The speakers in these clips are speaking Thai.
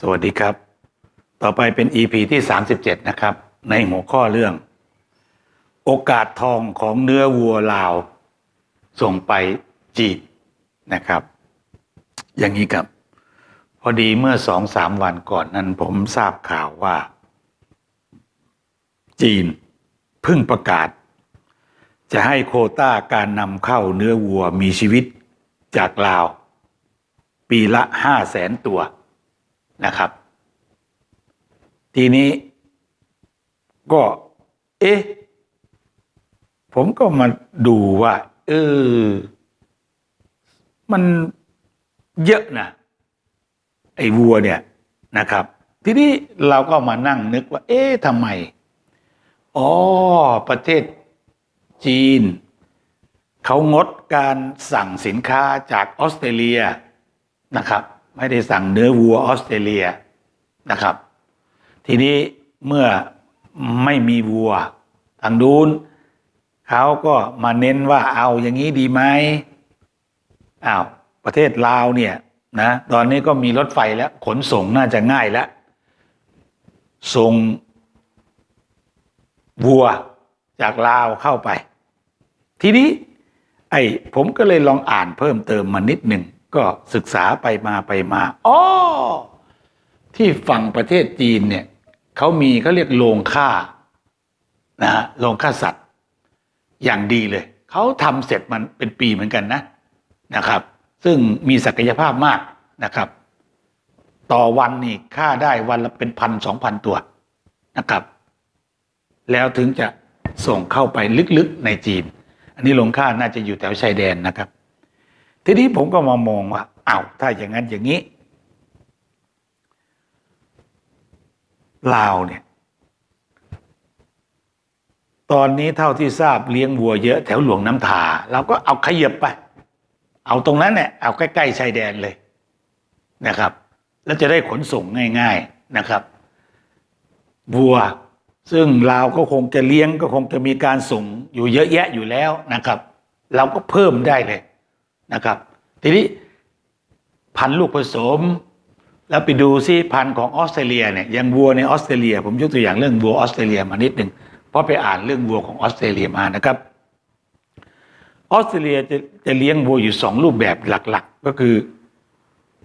สวัสดีครับ ต่อไปเป็น EP ที่ 37 นะครับ ในหัวข้อเรื่อง โอกาสทองของเนื้อวัวลาว ส่งไปจีนนะครับ อย่างนี้ครับ พอดีเมื่อสองสามวันก่อนนั้นผมทราบข่าวว่า จีนเพิ่งประกาศ จะให้โคต้าการนำเข้าเนื้อวัวมีชีวิตจากลาว ปีละห้าแสนตัว นะครับ ทีนี้ก็ เอ๊ะผมก็มาดูว่า เออ มันเยอะนะไอ้วัวเนี่ยนะครับ ทีนี้เราก็มานั่งนึกว่า เอ๊ะทำไม อ๋อ ประเทศจีน เขางดการสั่งสินค้าจากออสเตรเลียนะครับ ไม่ได้สั่งเนื้อวัวออสเตรเลียนะครับ ทีนี้เมื่อไม่มีวัวทางดูนเขาก็มาเน้นว่าเอาอย่างนี้ดีไหมอ้าวประเทศลาวเนี่ยนะตอนนี้ก็มีรถไฟแล้ว ขนส่งน่าจะง่ายแล้วส่งวัวจากลาวเข้าไป ทีนี้ ไอ้ผมก็เลยลองอ่านเพิ่มเติมมานิดหนึ่ง ก็ศึกษาไปมาไปมาอ๋อที่ฝั่งประเทศจีนเนี่ยเขามีเขาเรียกโรงฆ่านะฮะโรงฆ่าสัตว์ อย่างดีเลย เขาทำเสร็จมันเป็นปีเหมือนกันนะนะครับ ซึ่งมีศักยภาพมากนะครับ ต่อวันนี่ฆ่าได้วันละเป็นพันสองพันตัวนะครับ แล้วถึงจะส่งเข้าไปลึกๆในจีน อันนี้ลงค่าน่าจะอยู่แถวชายแดนนะครับ ทีนี้ผมก็มามองว่าอ้าวถ้าอย่างนั้นอย่างนี้ลาวเนี่ย ตอนนี้เท่าที่ทราบเลี้ยงวัวเยอะแถวหลวงน้ำทาเราก็เอาขยับไป เอาตรงนั้นเนี่ยเอาใกล้ๆชายแดนเลยนะครับ แล้วจะได้ขนส่งง่าย ๆนะครับวัวซึ่งเราก็คงจะเลี้ยงก็คงจะมีการส่งอยู่เยอะแยะอยู่แล้วนะครับ เราก็เพิ่มได้เลย นะครับ ทีนี้พันลูกผสม แล้วไปดูซิพันของออสเตรเลียเนี่ยอย่างวัวในออสเตรเลีย ผมยกตัวอย่างเรื่องวัวออสเตรเลียมานิดหนึ่งเพราะไปอ่านเรื่องวัวของออสเตรเลียมานะครับออสเตรเลียจะจะเลี้ยงวัวอยู่สองรูปแบบหลักๆ ก็คือ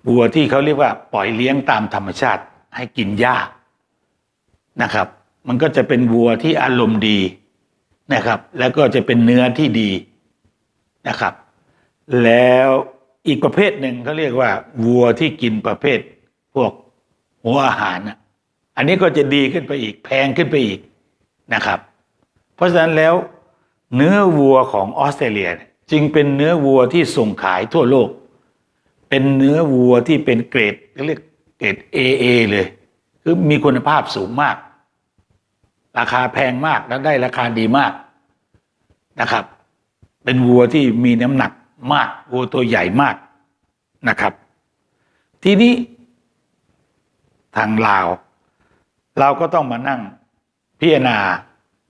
วัวที่เขาเรียกว่าปล่อยเลี้ยงตามธรรมชาติให้กินหญ้านะครับ มันก็จะเป็นวัวที่อารมณ์ดีนะครับ แล้วก็จะเป็นเนื้อที่ดีนะครับ แล้วอีกประเภทหนึ่งเขาเรียกว่า วัวที่กินประเภท พวกหัวอาหารอันนี้ก็จะดีขึ้นไปอีกแพงขึ้นไปอีกนะครับ เพราะฉะนั้นแล้วเนื้อวัวของออสเตรเลียจึงเป็นเนื้อวัวที่ส่งขายทั่วโลก เป็นเนื้อวัวที่เป็นเกรดเรียกเกรด AA เลย คือมีคุณภาพสูงมาก ราคาแพงมากและได้ราคาดีมากนะครับ เป็นวัวที่มีน้ำหนัก มากวัวตัวใหญ่มากนะครับ ทีนี้ทางลาว เราก็ต้องมานั่งพิจารณา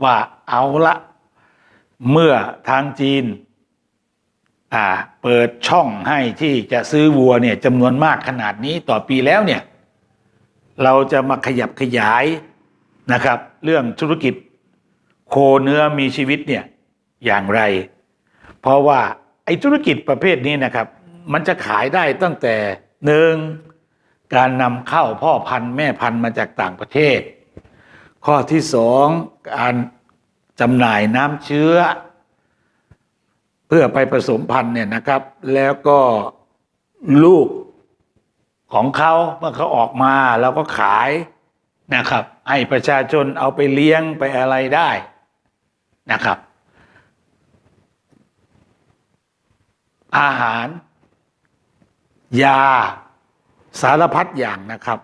ว่าเอาละเมื่อทางจีนอ่าเปิดช่องให้ที่จะซื้อวัวเนี่ยจำนวนมากขนาดนี้ต่อปีแล้วเนี่ย เราจะมาขยับขยายนะครับ เรื่องธุรกิจโคเนื้อมีชีวิตเนี่ยอย่างไร เพราะว่า อ้ธุรกิจประเภทนี้นะครับ มันจะขายได้ตั้งแต่หนึ่งการนำเข้าพ่อพันธุ์แม่พันธุ์มาจากต่างประเทศ ข้อที่สองการจำหน่ายน้ำเชื้อ เพื่อไปผสมพันธุ์เนี่ยนะครับ แล้วก็ลูกของเขาเมื่อเขาออกมาเราก็ขายนะครับ ให้ประชาชนเอาไปเลี้ยงไปอะไรได้นะครับ อาหาร ยา สารพัดอย่างนะครับ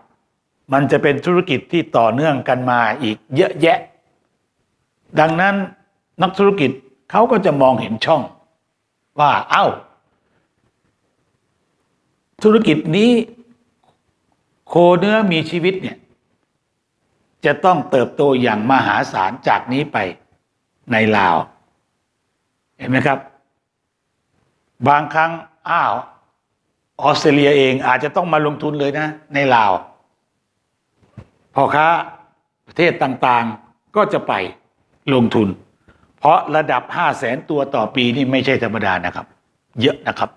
มันจะเป็นธุรกิจที่ต่อเนื่องกันมาอีกเยอะแยะ ดังนั้นนักธุรกิจเขาก็จะมองเห็นช่อง ว่าเอ้า ธุรกิจนี้ โคเนื้อมีชีวิตเนี่ย จะต้องเติบโตอย่างมหาศาลจากนี้ไปในลาว เห็นไหมครับ บางครั้งอ้าวออสเตรเลียเองอาจจะต้องมาลงทุนเลยนะ ในลาวพ่อค้าประเทศต่างๆก็จะไปลงทุน เพราะระดับห้าแสนตัวต่อปีนี่ไม่ใช่ธรรมดานะครับ เยอะนะครับ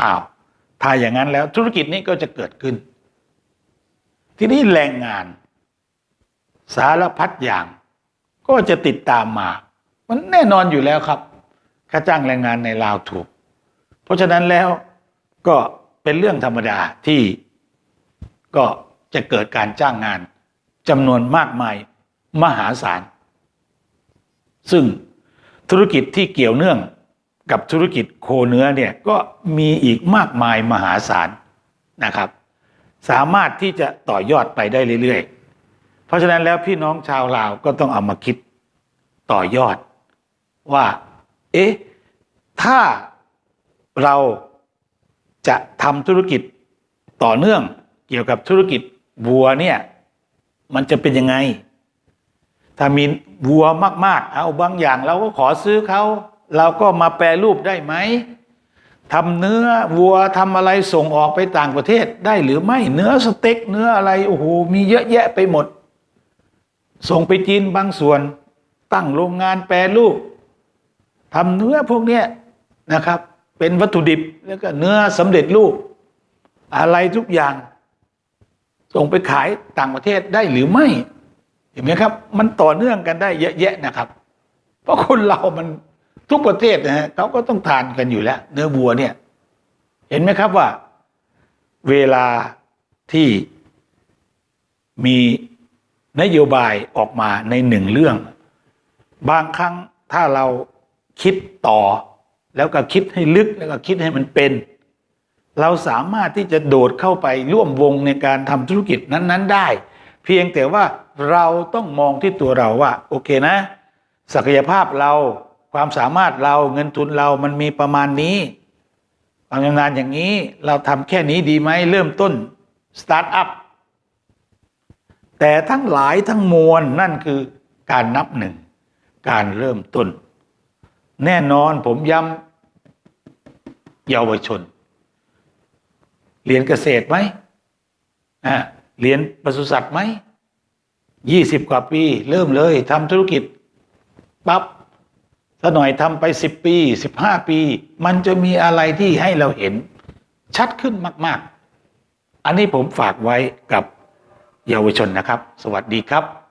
อ้าวถ้าอย่างนั้นแล้วธุรกิจนี้ก็จะเกิดขึ้น ทีนี้แรงงาน สารพัดอย่าง ก็จะติดตามมา มันแน่นอนอยู่แล้วครับ ค่าจ้างแรงงานในลาวถูก เพราะฉะนั้นแล้วก็เป็นเรื่องธรรมดาที่ก็จะเกิดการจ้างงานจำนวนมากมายมหาศาล ซึ่งธุรกิจที่เกี่ยวเนื่องกับธุรกิจโคเนื้อเนี่ยก็มีอีกมากมายมหาศาลนะครับ สามารถที่จะต่อยอดไปได้เรื่อยๆ เพราะฉะนั้นแล้วพี่น้องชาวลาวก็ต้องเอามาคิดต่อยอดว่า เอ๊ะ ถ้าเราจะทำธุรกิจต่อเนื่องเกี่ยวกับธุรกิจวัวเนี่ย มันจะเป็นยังไง ถ้ามีวัวมาก ๆ เอาบางอย่างเราก็ขอซื้อเขา เราก็มาแปรรูปได้ไหมทำเนื้อวัวทำอะไรส่งออกไปต่างประเทศได้หรือไม่เนื้อสเต็กเนื้ออะไรโอ้โหมีเยอะแยะไปหมด ส่งไปจีนบางส่วน ตั้งโรงงานแปรรูป ทำเนื้อพวกเนี้ยนะครับ เป็นวัตถุดิบแล้วก็เนื้อสำเร็จรูป อะไรทุกอย่าง ส่งไปขายต่างประเทศได้หรือไม่เห็นไหมครับ มันต่อเนื่องกันได้เยอะแยะนะครับ เพราะคนเรามันทุกประเทศนะฮะเขาก็ต้องทานกันอยู่แล้ว เนื้อวัวเนี่ย เห็นไหมครับว่า เวลาที่มีนโยบายออกมาในหนึ่งเรื่อง บางครั้งถ้าเรา คิดต่อ แล้วก็คิดให้ลึกแล้วก็คิดให้มันเป็น เราสามารถที่จะโดดเข้าไปร่วมวงในการทำธุรกิจนั้น ๆ ได้ เพียงแต่ว่าเราต้องมองที่ตัวเราว่า โอเคนะ ศักยภาพเราความสามารถเราเงินทุนเรามันมีประมาณนี้ความชำนาญอย่างนี้เราทำแค่นี้ดีไหมเริ่มต้นสตาร์ทอัพแต่ทั้งหลายทั้งมวลนั่นคือการนับหนึ่ง การเริ่มต้น แน่นอนผมย้ำเยาวชน เรียนเกษตรไหมอ่าเรียนปศุสัตว์ไหมยี่สิบกว่าปี เริ่มเลยทำธุรกิจปับ๊บถ้าหน่อยทำไปสิบปีสิบห้าปี มันจะมีอะไรที่ให้เราเห็น ชัดขึ้นมาก ๆ อันนี้ผมฝากไว้กับเยาวชนนะครับ สวัสดีครับ